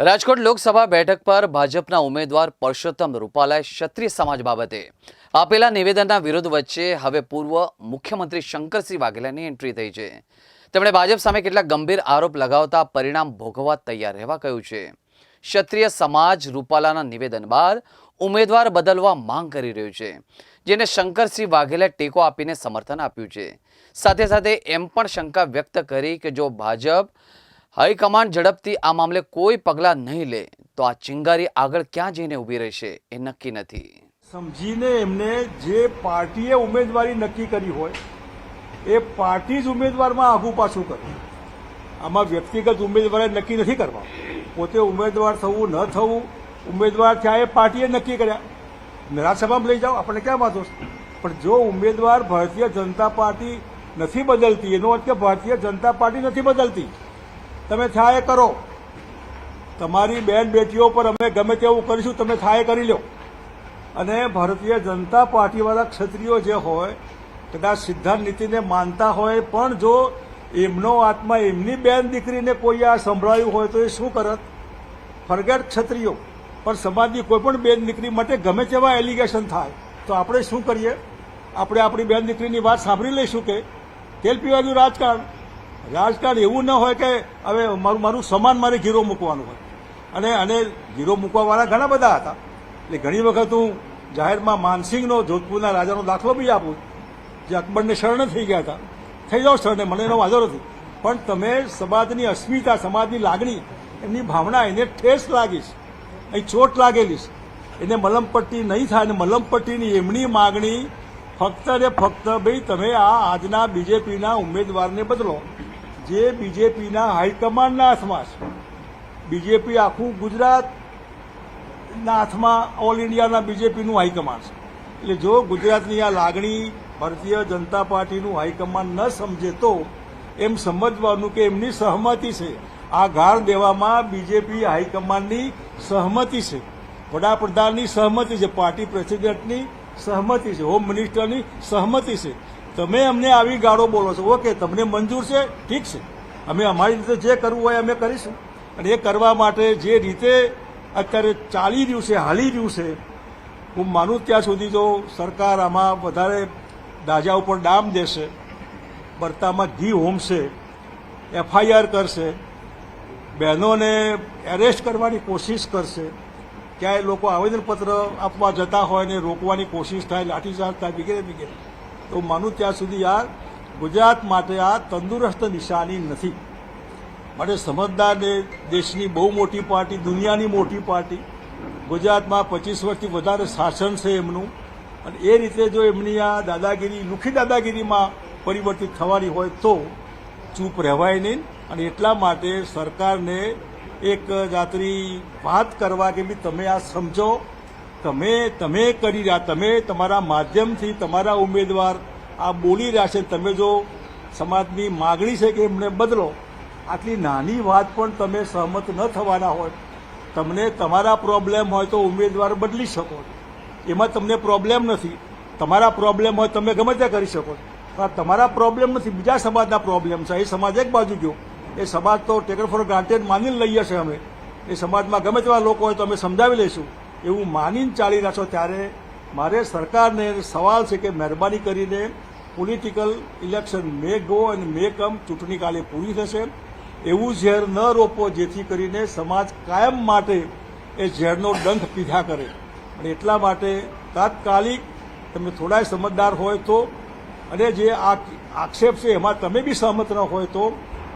રાજકોટ લોકસભા બેઠક પર ભાજપના ઉમેદવાર પરસોત્તમ રૂપાલાએ ક્ષત્રિય સમાજ બાબતે આપેલા નિવેદનના વિરોધ વચ્ચે હવે પૂર્વ મુખ્યમંત્રી શંકરસિંહ વાઘેલાની એન્ટ્રી થઈ છે. તેમણે ભાજપ સામે કેટલાક ગંભીર આરોપ લગાવતા પરિણામ ભોગવવા તૈયાર રહેવા કહ્યું છે. ક્ષત્રિય સમાજ રૂપાલાના નિવેદન બાદ ઉમેદવાર બદલવા માંગ કરી રહ્યું છે, જેને શંકરસિંહ વાઘેલાએ ટેકો આપીને સમર્થન આપ્યું છે. સાથે સાથે એમ પણ શંકા વ્યક્ત કરી કે જો ભાજપ હાઈકમાન્ડ ઝડપથી આ મામલે કોઈ પગલાં નહીં લે. તો આ ચિંગારી આગળ ક્યાં જઈને ઊભી રહેશે એ નક્કી નથી. સમજીને એમને જે પાર્ટીએ ઉમેદવારી નક્કી કરી હોય, એ પાર્ટી જ ઉમેદવારમાં આઘું પાછું કરે. આમાં વ્યક્તિગત ઉમેદવારે નક્કી નથી કરવા. પોતે ઉમેદવાર થવું ન થવું, ઉમેદવાર થયા એ પાર્ટીએ નક્કી કર્યા. રાજ્યસભામાં લઈ જાઓ આપણે ક્યાં વાંધો પણ જો ઉમેદવાર ભારતીય જનતા પાર્ટી નથી બદલતી, એનો અર્થ કે ભારતીય જનતા પાર્ટી નથી બદલતી તમે થાય કરો. તમારી બેન બેટીઓ પર અમે ગમે તેવું કરીશું, તમે થાય કરી લો અને ભારતીય જનતા પાર્ટીવાળા ક્ષત્રિયો જે હોય, કદાચ સિદ્ધાંત નીતિને માનતા હોય, પણ જો એમનો આત્મા, એમની બેન દીકરીને કોઈ આ સંભળાયું હોય તો એ શું કરત? ફરગેટ ક્ષત્રિયો. પણ સમાજની કોઈ પણ બેન દીકરી માટે ગમે તેવા એલિગેશન થાય, તો આપણે શું કરીએ? આપણે આપણી બેન દીકરીની વાત સાંભળી લઈશું કે તેલ પીવાનું રાજકારણ. રાજકારણ એવું ન હોય કે હવે મારું મારું સમાન મારે ઘીરો મૂકવાનું હોય. અને અને ઘીરો મૂકવાવાળા ઘણા બધા હતા. એટલે ઘણી વખત હું જાહેરમાં માનસિંહનો, જોધપુરના રાજાનો દાખલો બી આપું. જે અકબરને શરણ થઈ ગયા હતા. થઈ જાઓ શરણે, મને એનો વાંધો નથી. પણ તમે સમાજની અસ્મિતા, સમાજની લાગણી, એમની ભાવના એને ઠેસ લાગીશ અહીં ચોટ લાગેલી છે. એને મલમપટ્ટી નહીં થાય અને મલમપટ્ટીની એમની માગણી ફક્ત ને ફક્ત ભાઈ તમે આ આજના બીજેપીના ઉમેદવારને બદલો. જે બીજેપીના હાઈકમાન્ડના હાથમાં છે. બીજેપી આખું ગુજરાતના હાથમાં ઓલ ઇન્ડિયાના બીજેપીનું હાઈકમાન્ડ છે. એટલે જો ગુજરાતની આ લાગણી ભારતીય જનતા પાર્ટીનું હાઈકમાન્ડ ન સમજે તો એમ સમજવાનું કે એમની સહમતિ છે. આ ગાળ દેવામાં બીજેપી હાઈકમાન્ડની સહમતિ છે. વડાપ્રધાનની સહમતિ છે. પાર્ટી પ્રેસિડેન્ટની સહમતિ છે. હોમ મિનિસ્ટરની સહમતિ છે. તમે અમને આવી ગાળો બોલો છો. ઓકે, તમને મંજૂર છે? ઠીક છે. અમે અમારી રીતે જે કરવું હોય અમે કરીશું. અને એ કરવા માટે જે રીતે અત્યારે ચાલી રહ્યું છે, હાલી રહ્યું છે, હું માનું ત્યાં સુધી જો સરકાર આમાં વધારે દાજા ઉપર ડામ દેશે બરતામાં ઘી હોમશે, એફઆઈઆર કરશે, બહેનોને એરેસ્ટ કરવાની કોશિશ કરશે ક્યાંય લોકો આવેદનપત્ર આપવા જતા હોય ને રોકવાની કોશિશ થાય, લાઠીચાર્જ થાય વગેરે વગેરે તો માનું ત્યાં સુધી આ ગુજરાત માટે આ તંદુરસ્ત નિશાની નથી. માટે સમજદાર દેશની બહુ મોટી પાર્ટી, દુનિયાની મોટી પાર્ટી. ગુજરાતમાં પચીસ વર્ષથી વધારે શાસન છે એમનું. અને એ રીતે જો એમની આ દાદાગીરી, લુખી દાદાગીરીમાં પરિવર્તિત થવાની હોય તો ચૂપ રહેવાય નહીં. અને એટલા માટે સરકારને એક જાતની વાત કરવા કે બી તમે આ સમજો, તમે તમે કરી રહ્યા, તમે તમારા માધ્યમથી તમારા ઉમેદવાર આ બોલી રહ્યા છે, તમે જો સમાજની માગણી છે કે એમને બદલો, આટલી નાની વાત પણ તમે સહમત ન થવાના હોય, તમને તમારા પ્રોબ્લેમ હોય તો ઉમેદવાર બદલી શકો. એમાં તમને પ્રોબ્લેમ નથી, તમારા પ્રોબ્લેમ હોય તમે ગમે ત્યાં કરી શકો. તમારા પ્રોબ્લેમ નથી, બીજા સમાજના પ્રોબ્લેમ છે, એ સમાજ એક બાજુ ગયો. એ સમાજ તો ટેકન ફોર ગ્રાન્ટેડ માનીને લઈએ છીએ અમે. એ સમાજમાં ગમે તેવા લોકો હોય તો અમે સમજાવી લઈશું. એવું માનીને ચાલી રહ્યા છો ત્યારે મારે સરકારને સવાલ છે કે મહેરબાની કરીને પોલિટિકલ ઇલેક્શન મે ગો અને મે કમ ચૂંટણી કાલે પૂરી થશે. એવું ઝેર ન રોપો જેથી કરીને સમાજ કાયમ માટે એ ઝેરનો દંખ પીધા કરે. અને એટલા માટે તાત્કાલિક તમે થોડાય સમજદાર હોય તો, અને જે આક્ષેપ છે એમાં તમે બી સહમત ન હોય તો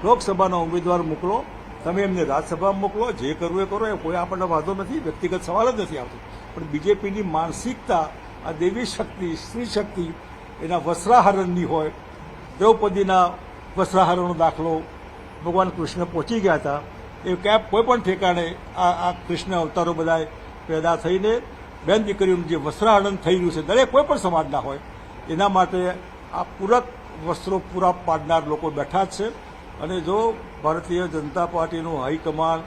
લોકસભાના ઉમેદવાર મોકલો, તમે એમને રાજ્યસભામાં મોકલો, જે કરવું એ કરો, એ કોઈ આપણને વાંધો નથી, વ્યક્તિગત સવાલ જ નથી આવતો. પણ બીજેપીની માનસિકતા, આ દેવી શક્તિ, સ્ત્રી શક્તિ, એના વસ્ત્રાહરણની હોય, દ્રૌપદીના વસ્ત્રાહરણનો દાખલો ભગવાન કૃષ્ણ પહોંચી ગયા હતા, એ ક્યાં કોઈ પણ ઠેકાણે આ આ કૃષ્ણ અવતારો બધાએ પેદા થઈને, બેન દીકરીઓનું જે વસ્ત્રાહરણ થઈ રહ્યું છે, દરેક કોઈ પણ સમાજના હોય, એના માટે આ પૂરક વસ્ત્રો પૂરા પાડનાર લોકો બેઠા જ છે. અને જો ભારતીય જનતા પાર્ટીનું હાઈકમાન્ડ,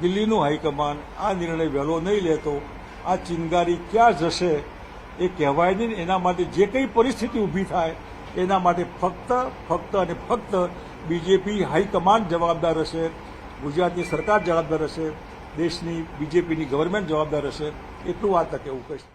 દિલ્હીનું હાઈકમાન્ડ આ નિર્ણય વહેલો નહીં લેતો, આ ચિનગારી ક્યાં જશે એ કહેવાય નહીં એના માટે જે કંઈ પરિસ્થિતિ ઊભી થાય એના માટે ફક્ત ફક્ત અને ફક્ત બીજેપી હાઈકમાન્ડ જવાબદાર હશે, ગુજરાતની સરકાર જવાબદાર હશે, દેશની બીજેપીની ગવર્મેન્ટ જવાબદાર હશે, એટલું આ તકે હું કહીશ.